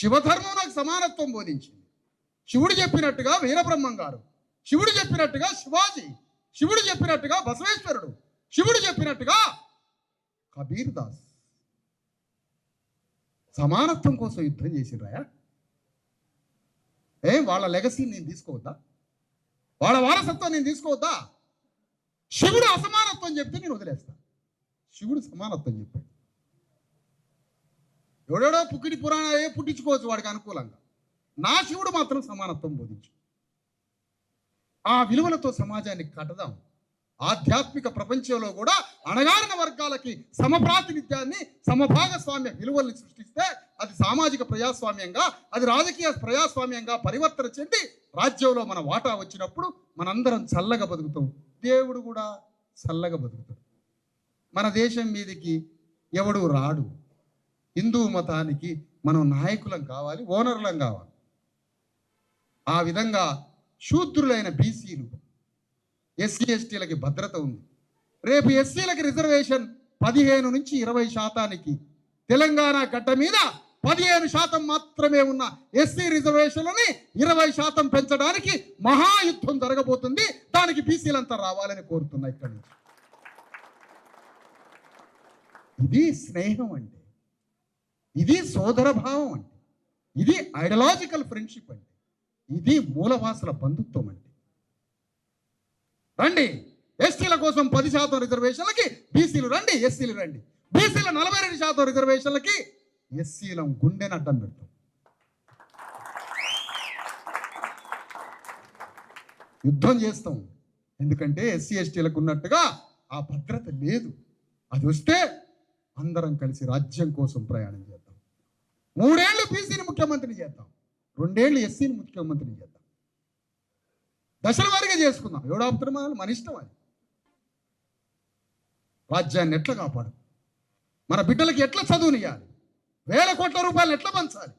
శివధర్మం నాకు సమానత్వం బోధించింది. శివుడు చెప్పినట్టుగా వీరబ్రహ్మం గారు శివుడు చెప్పినట్టుగా శివాజీ శివుడు చెప్పినట్టుగా బసవేశ్వరుడు శివుడు చెప్పినట్టుగా కబీర్ దాస్ సమానత్వం కోసం యుద్ధం చేసిండ్రాయా ఏ వాళ్ళ లెగసీ నేను తీసుకోవద్దా? వాళ్ళ వారసత్వం నేను తీసుకోవద్దా? శివుడు అసమానత్వం చెప్తే నేను వదిలేస్తాను శివుడు సమానత్వం చెప్పాడు. ఎవడెవడో పుక్కిడి పురాణాలే పుట్టించుకోవచ్చు వాడికి అనుకూలంగా? నా శివుడు మాత్రం సమానత్వం బోధించు. ఆ విలువలతో సమాజాన్ని కట్టదాం ఆధ్యాత్మిక ప్రపంచంలో కూడా అణగారిన వర్గాలకి సమప్రాతినిధ్యాన్ని సమభాగస్వామ్య విలువల్ని సృష్టిస్తే అది సామాజిక ప్రజాస్వామ్యంగా అది రాజకీయ ప్రజాస్వామ్యంగా పరివర్తన చెంది రాజ్యంలో మన వాటా వచ్చినప్పుడు మనందరం చల్లగా బతుకుతాం. దేవుడు కూడా చల్లగా బతుకుతాడు. మన దేశం మీదకి ఎవడు రాడు. హిందూ మతానికి మనం నాయకులం కావాలి ఓనర్లం కావాలి. ఆ విధంగా శూద్రులైన బీసీలు ఎస్సీ ఎస్టీలకి భద్రత ఉంది. రేపు ఎస్సీలకి రిజర్వేషన్ పదిహేను నుంచి ఇరవై శాతానికి. తెలంగాణ గడ్డ మీద పదిహేను శాతం మాత్రమే ఉన్న ఎస్సీ రిజర్వేషన్లని ఇరవై శాతం పెంచడానికి మహాయుద్ధం జరగబోతుంది. దానికి బీసీలంతా రావాలని కోరుతున్నా ఇక్కడ నుంచి. ఇది స్నేహం అంటే ఇది సోదర భావం అంటే ఇది ఐడలాజికల్ ఫ్రెండ్షిప్ అంటే ఇది మూలవాసుల బంధుత్వం అంటే రండి. ఎస్టీల కోసం పది శాతం రిజర్వేషన్లకి బీసీలు రండి ఎస్సీలు రండి. బీసీల నలభై రెండు శాతం రిజర్వేషన్లకి ఎస్సీలం గుండెని అడ్డం పెడతాం. యుద్ధం చేస్తాం. ఎందుకంటే ఎస్సీ ఎస్టీలకు ఉన్నట్టుగా ఆ భద్రత లేదు. అది వస్తే అందరం కలిసి రాజ్యం కోసం ప్రయాణం చేద్దాం. మూడేళ్ళు బీసీని ముఖ్యమంత్రిని చేద్దాం. రెండేళ్ళు ఎస్సీని ముఖ్యమంత్రిని చేద్దాం. దశల వారిగా చేసుకుందాం. ఎవడాపుతున్న మన ఇష్టం అది. రాజ్యాన్ని ఎట్లా కాపాడు? మన బిడ్డలకి ఎట్లా చదువునియాలి వేల కోట్ల రూపాయలు ఎట్లా పంచాలి?